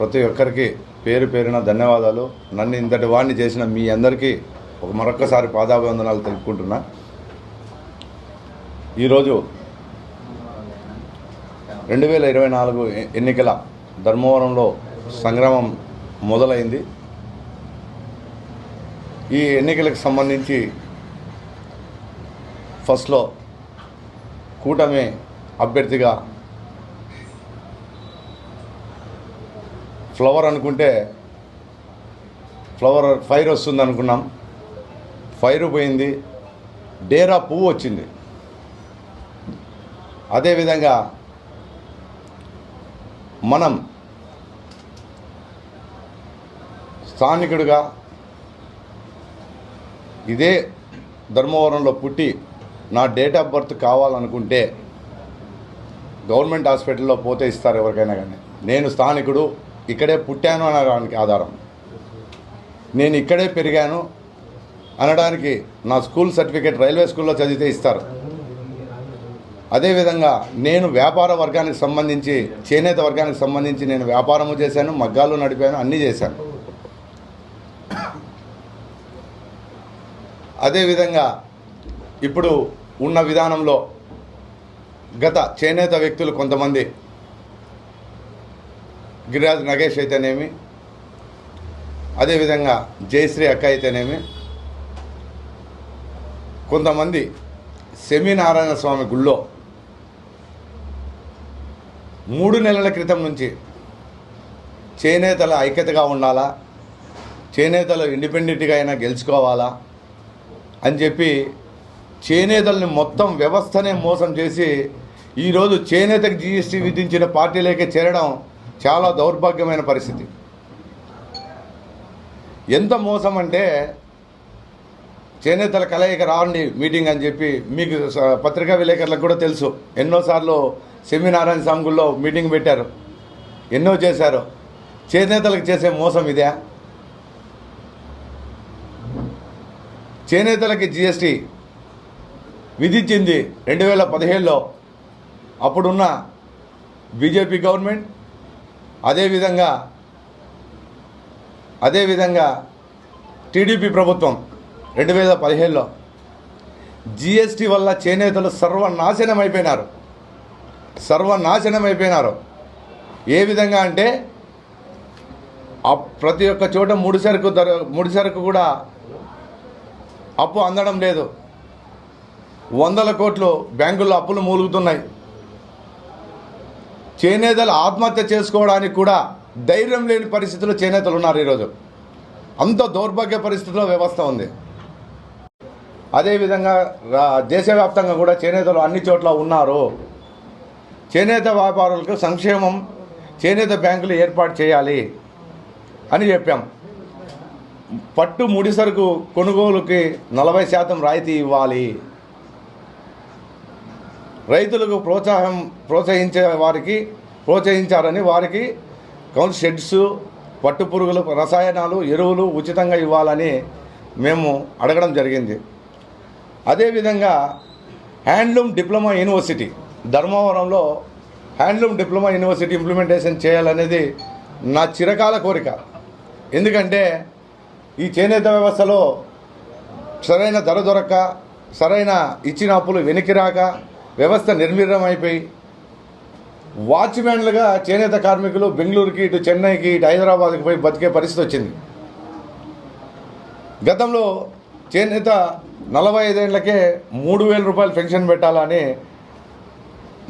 ప్రతి ఒక్కరికి పేరు పేరున ధన్యవాదాలు. నన్ను ఇంతటి వాడిని చేసిన మీ అందరికీ ఒక మరొక్కసారి పాదాభివందనాలు తెలుపుకుంటున్నా. ఈరోజు రెండు వేల ఇరవై నాలుగు ఎన్నికల ధర్మవరంలో సంగ్రామం మొదలైంది. ఈ ఎన్నికలకు సంబంధించి ఫస్ట్లో కూటమి అభ్యర్థిగా ఫ్లవర్ అనుకుంటే ఫ్లవర్ ఫైర్ వస్తుంది అనుకున్నాం. ఫైర్ పోయింది. డేరా పువ్వు వచ్చింది. అదేవిధంగా మనం స్థానికుడిగా ఇదే ధర్మవరంలో పుట్టి నా డేట్ ఆఫ్ బర్త్ కావాలనుకుంటే గవర్నమెంట్ హాస్పిటల్లో పోతే ఇస్తారు ఎవరికైనా కానీ. నేను స్థానికుడు ఇక్కడే పుట్టాను అనడానికి ఆధారం. నేను ఇక్కడే పెరిగాను అనడానికి నా స్కూల్ సర్టిఫికేట్ రైల్వే స్కూల్లో చదివితే ఇస్తారు. అదేవిధంగా నేను వ్యాపార వర్గానికి సంబంధించి చేనేత వర్గానికి సంబంధించి నేను వ్యాపారము చేశాను మగ్గాలు నడిపాను అన్నీ చేశాను. అదేవిధంగా ఇప్పుడు ఉన్న విధానంలో గత చేనేత వ్యక్తులు కొంతమంది గిరిరాజ్ నగేష్ అయితేనేమి? అదేవిధంగా జయశ్రీ అక్క అయితేనేమి? కొంతమంది సెమీనారాయణ స్వామి గుళ్ళో మూడు నెలల క్రితం నుంచి చేనేతల ఐక్యతగా ఉండాలా? చేనేతలు ఇండిపెండెంట్గా అయినా గెలుచుకోవాలా? అని చెప్పి చేనేతల్ని మొత్తం వ్యవస్థనే మోసం చేసి ఈరోజు చేనేతకు జీఎస్టీ విధించిన పార్టీలోకి చేరడం చాలా దౌర్భాగ్యమైన పరిస్థితి. ఎంత మోసం అంటే చేనేతల కలయిక రావండి మీటింగ్ అని చెప్పి మీకు పత్రికా విలేకరులకు కూడా తెలుసు. ఎన్నోసార్లు సెమినారాయణ సాంగుల్లో మీటింగ్ పెట్టారు. ఎన్నో చేశారు. చేనేతలకు చేసే మోసం ఇదే. చేనేతలకి జిఎస్టీ విధించింది రెండు వేల పదిహేడులో. అప్పుడున్న బీజేపీ గవర్నమెంట్ అదేవిధంగా అదేవిధంగా టీడీపీ ప్రభుత్వం రెండు వేల పదిహేడులో జిఎస్టీ వల్ల చేనేతలు సర్వనాశనం అయిపోయినారు సర్వనాశనం అయిపోయినారు ఏ విధంగా అంటే ఆ ప్రతి ఒక్క చోట ముడి సరుకు ధర ముడి సరుకు కూడా అప్పు అందడం లేదు. వందల కోట్లు బ్యాంకుల్లో అప్పులు మూలుగుతున్నాయి. చేనేతలు ఆత్మహత్య చేసుకోవడానికి కూడా ధైర్యం లేని పరిస్థితిలో చేనేతలు ఉన్నారు ఈరోజు. అంత దౌర్భాగ్య పరిస్థితిలో వ్యవస్థ ఉంది. అదేవిధంగా రా- దేశవ్యాప్తంగా కూడా చేనేతలు అన్ని చోట్ల ఉన్నారు. చేనేత వ్యాపారులకు సంక్షేమం చేనేత బ్యాంకులు ఏర్పాటు చేయాలి అని చెప్పాం. పట్టు ముడి సరుకు కొనుగోలుకి నలభై శాతం రాయితీ ఇవ్వాలి. రైతులకు ప్రోత్సాహం ప్రోత్సహించే వారికి ప్రోత్సహించారని వారికి కౌన్ షెడ్స్ పట్టు పురుగులు రసాయనాలు ఎరువులు ఉచితంగా ఇవ్వాలని మేము అడగడం జరిగింది. అదేవిధంగా హ్యాండ్లూమ్ డిప్లొమా యూనివర్సిటీ ధర్మవరంలో హ్యాండ్లూమ్ డిప్లొమా యూనివర్సిటీ ఇంప్లిమెంటేషన్ చేయాలనేది నా చిరకాల కోరిక. ఎందుకంటే ఈ చేనేత వ్యవస్థలో సరైన ధర దొరక్క సరైన ఇచ్చిన అప్పులు వెనక్కి రాక వ్యవస్థ నిర్వీర్యమైపోయి అయిపోయి వాచ్మ్యాన్లుగా చేనేత కార్మికులు బెంగళూరుకి ఇటు చెన్నైకి ఇటు హైదరాబాద్కి పోయి బతికే పరిస్థితి వచ్చింది. గతంలో చేనేత నలభై ఐదేళ్ళకే మూడు వేల రూపాయలు పెన్షన్ పెట్టాలని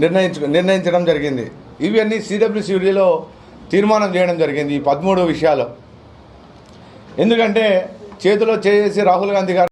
నిర్ణయించు నిర్ణయించడం జరిగింది. ఇవన్నీ సిడబ్ల్యూసిడిలో తీర్మానం చేయడం జరిగింది ఈ పదమూడు విషయాలు. ఎందుకంటే చేతిలో చేసి రాహుల్ గాంధీ గారు